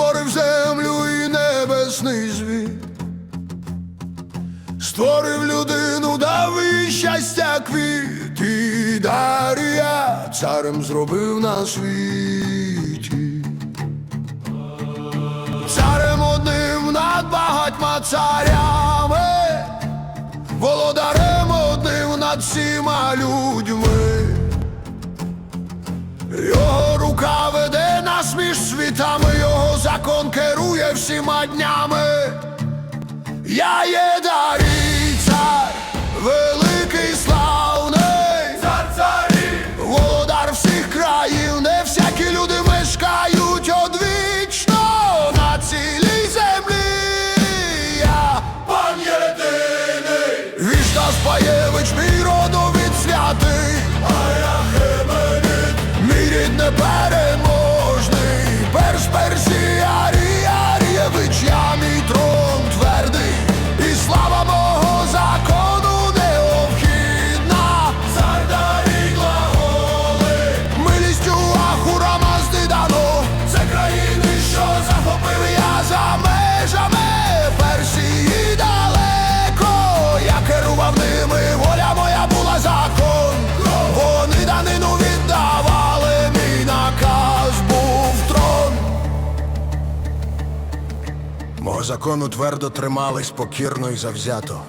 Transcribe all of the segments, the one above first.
Створив землю і небесний звіт. Створив людину, дав їй щастя квіт і Дарія царем зробив на світі. Царем одним над багатьма царями, володарем одним над всіма людьми. Нас між світами, його закон керує всіма днями. Я є дарій цар, великий славний, цар царів, володар всіх країн, де всякі люди мешкають одвічно на цілій землі. Я пан єдиний, Віжда Спаєвич, мій родовід святий, а я Хеменит, мій рід непереможний, Мого закону твердо тримались покірно і завзято.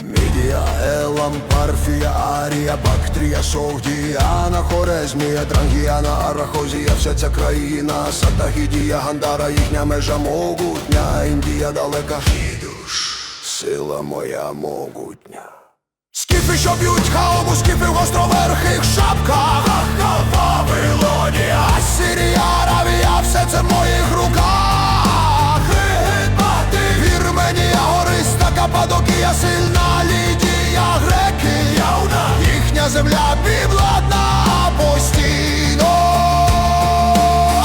Мідія, Елам, Парфія, Арія, Бактрія, Совдіяна, Хорезмія, Дрангіяна, Арахозія, вся ця країна, Сатагідія, Гандара, їхня межа могутня, Індія далека, Хідуш, сила моя могутня. Скіфи, що б'ють хаому, скіфи в гостроверхих шапках Ах, Вавилоні, Ассирія, Аравія, все це в моїх руках Гориста, Кападокія, сильна Лідія, Греки, Явна Їхня земля підвладна постійно.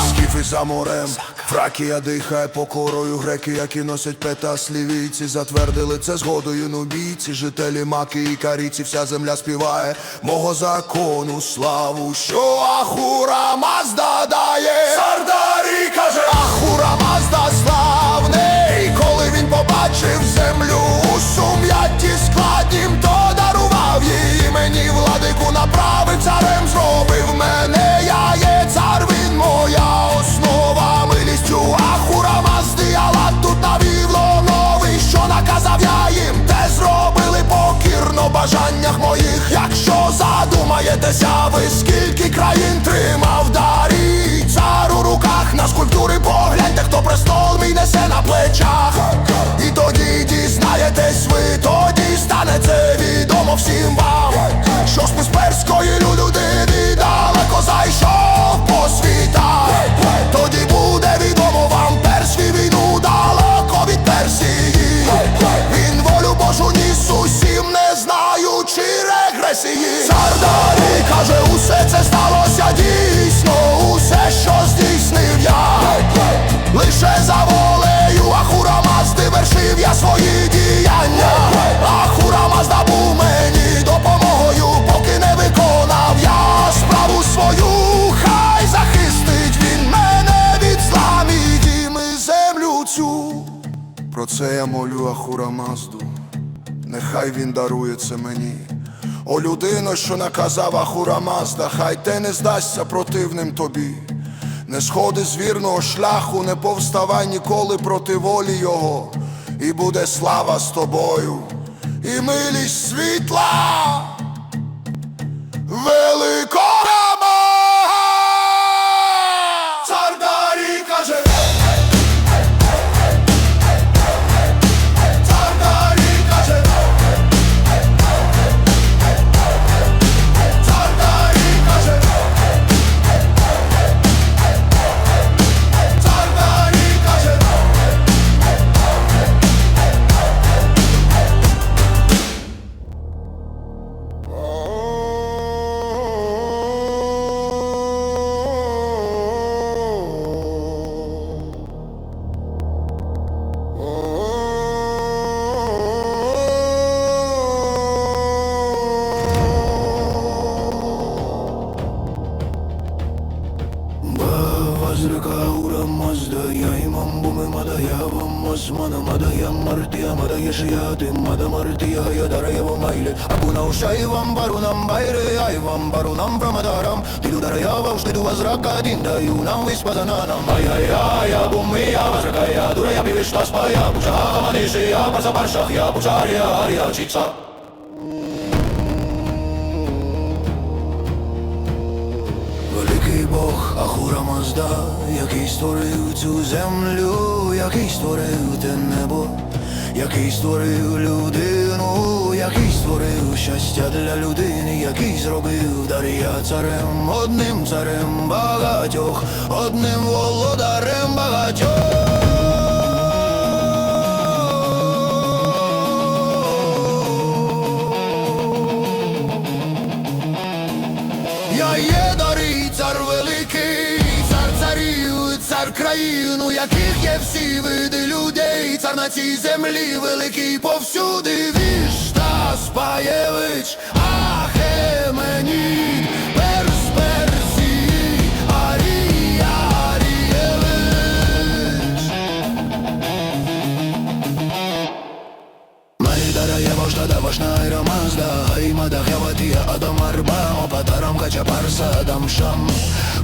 Скіфи за морем, Фракія дихає покорою, греки, які носять пета слівійці, затвердили це згодою. Нубійці, жителі маки і каріці, вся земля співає мого закону славу, що Ахура Мазда дає. Сардарі каже, Ахура Мазда бажаннях моїх. Якщо задумаєтеся, ви скільки країн тримав дарі, цар у руках на скульптури погляньте, хто престол мій несе на плечах. І тоді дізнаєтесь ви, тоді стане це відомо всім вам. Що спис перської людини далеко зайшов по світах. Мазду, нехай він дарує це мені. О людино, що наказав Ахура Мазда, хай те не здасться противним тобі. Не сходи з вірного шляху, не повставай ніколи проти волі його, і буде слава з тобою, і милість світла великого മതയാവും മസ്മനമതയം മർത്യമതയഷയാതിമതമർത്തിയായ ദരയവും അയില് അപുനൗ ശൈവം വരുണം ഭൈരയായവം വരുണം പ്രമദാരം തിരുദരയാവം സ്ഥിരുവസ്രകതിന്ദയൂനം വിസ്പദനാനം അയയായ ഭൂമിയ വസ്രകയ ദുരയ വിവിഷ്ടാസ്പയ പുഷാമനേശയ പ്രസപർഷഹ്യ പുഷാര്യ ആര്യ ചിത്സ Ахура який створив цю землю, який створив те небо, який створив людину, який створив щастя для людини, який зробив Дар'я царем, одним царем багатьох, одним володарем багатьох. Країну, яких є всі види людей, цар на цій землі великий повсюди Опатарам кача парса адам шам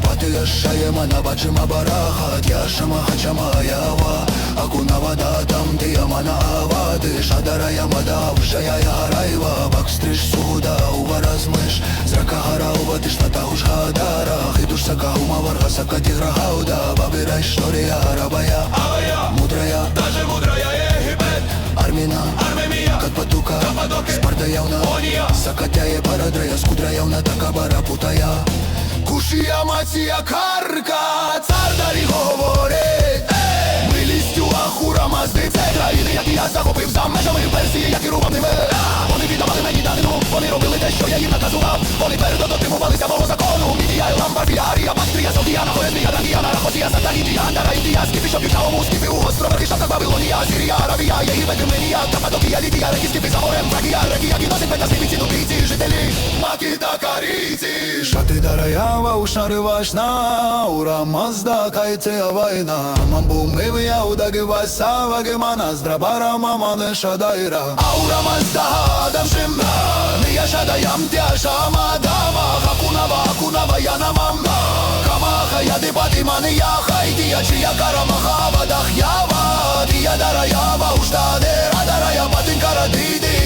Патия шаяма на бачима барахат Я шама хачама ява Акуна вода там ти ямана ава Ти шадара ямада вшая я райва Бакстриш суда ува размиш Зрака гарава ти штата уж гадара Хидуш сака ума варга сака тигра хауда Бабирай штория рабая Мудрая Даже мудрая Египет Армина Армемия Как патука Спарта явна Ония Сакатяє парадрая Скудра явна така бара путая. Кушія мація карка Цар далі говорить Ей! Милістю ахура мазди Це країни, які я захопив за межами Персії, я керував ними Вони віддавали мені данину Вони робили те, що я їм наказував Вони твердо дотримувалися мого закону Мідія, Ламбарфія, Арія, Бактрія, Содіана, Хоендрія, Дангіана, Рахосія, Сатанідія, Андара, Індія, Скіфі, що півчавому, Скіфі, у островах, і Шахтах, Вавилонія, Сирія, Аравія, Єгипет, Кременія, Каппадокія, Лідія, Реки, Скіфі, за морем, Фрагія, Регія, Кіносик, Пета, Скіфіці, Дубійці, жителі, Маки та Карійці. Шати дараява, ушнари вашна, ура мазда, кайце вайна, мамбу мивия, удаги васа, вагемана, здрабара, мама, не шадайра. Аура мазда, адам шимра, იაშადა იამთე შამადავა ხაკუნავა აკუნავა იანამამბა გამახა იადებატი მან იახაიტი აჩია კარამახავა და ხიავა დიადარა იავა უშტადე ადარა იაპატინ კარადიდი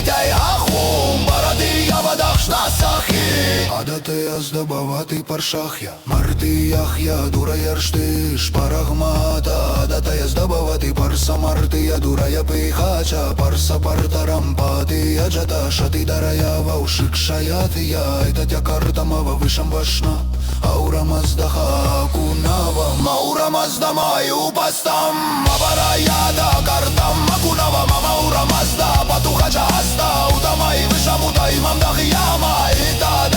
Я здобавати паршах я, мартиях я, дура яршти, шпарагмата, адата я здобавати парса марти, я дура я пихача, парса парта рампати, я джата, шати дарая, ваушик шаяти я, это тя карта мава вишам вашна. Аура маздаха кунава Маура мазда маю пастам. Мабараяда картам. Акунава мама ура мазда. Патуха часта Утамай вишамута имам дахияма Итада Маура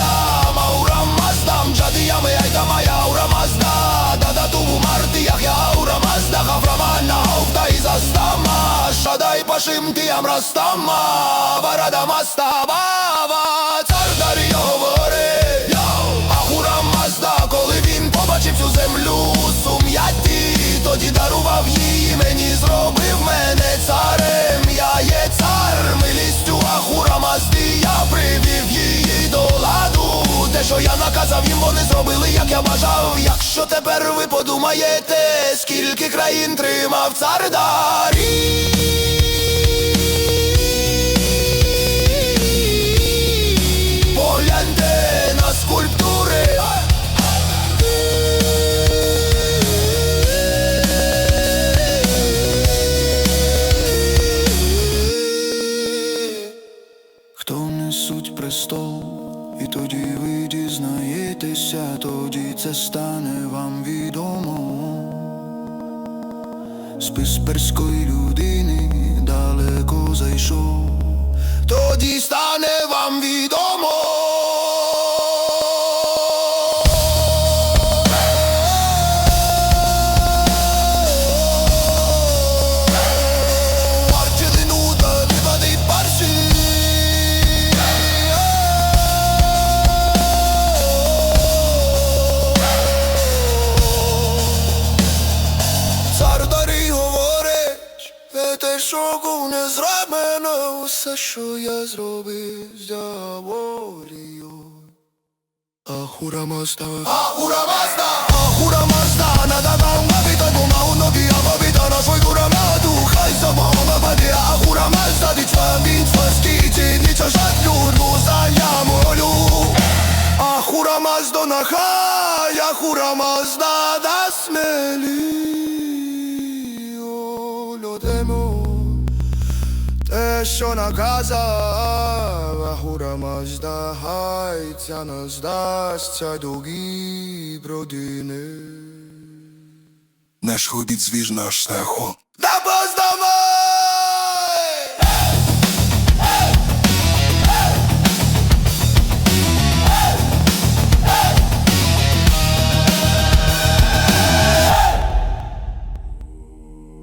айта моя аура мазда Дада туву мартиях я аура мазда Хафрамана ауфта и застама Шадай пашим тиям растама Варада маста бава Цар говорить Йоу! Ахура Мазда, коли він побачив цю землю у сум'ятті, тоді дарував її мені, зробив мене царем. Я є цар, милістю Ахура Мазди, я привів її до ладу. Що я наказав їм, вони зробили, як я бажав. Якщо тепер ви подумаєте, скільки країн тримав цар Дарій. შოგუნეს რამენო საშოია ზრობის დავორიო ახურამასდა ახურამასდა ახურამასდა ნადაგამგაბიტო გომაუნოგი აბაბიტო რაშოიგურამადუ ხაისაბა მამაბადია ახურამასდა დიჩვამი წვასკი ჩინიჩა შატლურ მუსაიამოლუ ახურამასდო ნახა ახურამასდა დასმელი. те, що наказав, а гурама здагайця, не здасться дугі бродини. Не шходіть звіж наш шляхом. Да поздамо!